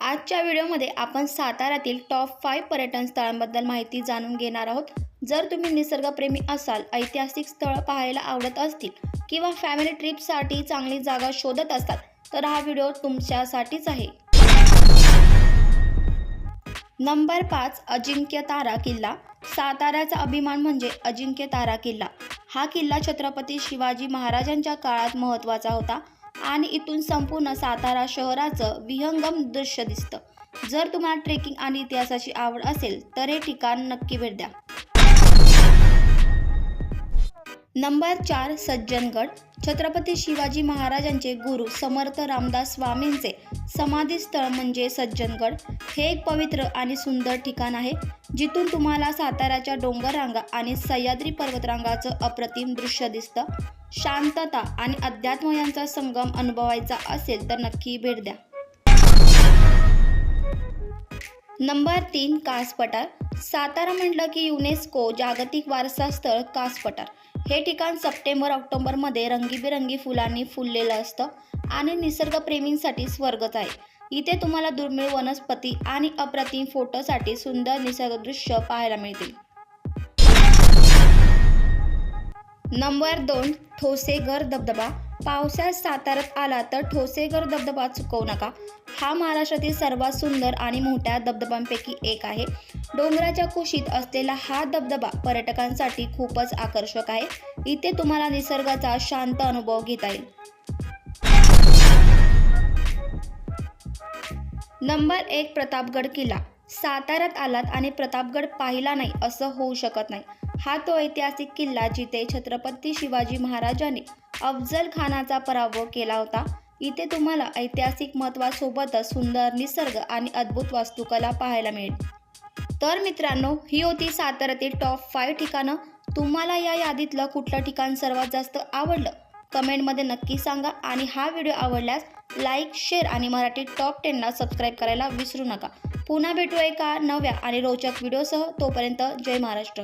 आजच्या व्हिडिओमध्ये आपण साताऱ्यातील टॉप फाईव्ह पर्यटन स्थळांबद्दल माहिती जाणून घेणार आहोत. जर तुम्ही निसर्गप्रेमी असाल ऐतिहासिक स्थळं पाहायला आवडत असतील किंवा फॅमिली ट्रिपसाठी चांगली जागा शोधत असाल तर हा व्हिडिओ तुमच्यासाठीच आहे. नंबर पाच अजिंक्य तारा किल्ला. साताऱ्याचा अभिमान म्हणजे अजिंक्य तारा किल्ला. हा किल्ला छत्रपती शिवाजी महाराजांच्या काळात महत्त्वाचा होता. आणि इथून संपूर्ण सातारा शहराचं विहंगम दृश्य दिसतं. जर तुम्हाला ट्रेकिंग आणि इतिहासाची आवड असेल तर हे ठिकाण नक्की भेट द्या. नंबर चार सज्जनगड. छत्रपती शिवाजी महाराजांचे गुरु समर्थ रामदास स्वामींचे समाधी स्थळ म्हणजे सज्जनगड. हे एक पवित्र आणि सुंदर ठिकाण आहे जिथून तुम्हाला साताऱ्याच्या डोंगररांगा आणि सह्याद्री पर्वतरांगाचं अप्रतिम दृश्य दिसतं. शांतता आणि अध्यात्म यांचा संगम अनुभवायचा असेल तर नक्की भेट द्या. नंबर तीन कास पठार सातारा म्हटलं की युनेस्को जागतिक वारसा स्थळ कास पठार हे ठिकाण सप्टेंबर ऑक्टोबरमध्ये रंगीबेरंगी फुलांनी फुललेलं असतं आणि निसर्गप्रेमींसाठी स्वर्गच आहे. इथे तुम्हाला दुर्मिळ वनस्पती आणि अप्रतिम फोटोसाठी सुंदर निसर्गदृश्य पाहायला मिळतील. नंबर दोन ठोसेघर धबधबा. पावसाळ्यात साताऱ्यात आला तर ठोसेघर धबधबा चुकवू नका. हा महाराष्ट्रातील सर्वात सुंदर आणि मोठ्या धबधबांपैकी एक आहे. डोंगराच्या कुशीत असलेला हा धबधबा पर्यटकांसाठी खूपच आकर्षक आहे. इथे तुम्हाला निसर्गाचा शांत अनुभव घेता येईल. नंबर एक प्रतापगड किल्ला. साताऱ्यात आलात आणि प्रतापगड पाहिला नाही असं होऊ शकत नाही. हा तो ऐतिहासिक किल्ला जिथे छत्रपती शिवाजी महाराजांनी अफजल खानाचा पराभव केला होता. इथे तुम्हाला ऐतिहासिक महत्त्वासोबतच सुंदर निसर्ग आणि अद्भुत वास्तुकला पाहायला मिळेल. तर मित्रांनो ही होती साताऱ्यातील टॉप फाईव्ह ठिकाणं. तुम्हाला या यादीतलं कुठलं ठिकाण सर्वात जास्त आवडलं? कमेंटमध्ये नक्की सांगा आणि हा व्हिडिओ आवडल्यास लाईक शेअर आणि मराठी टॉप टेनला सबस्क्राईब करायला विसरू नका. पुन्हा भेटू एका नव्या आणि रोचक व्हिडिओसह. तोपर्यंत जय महाराष्ट्र.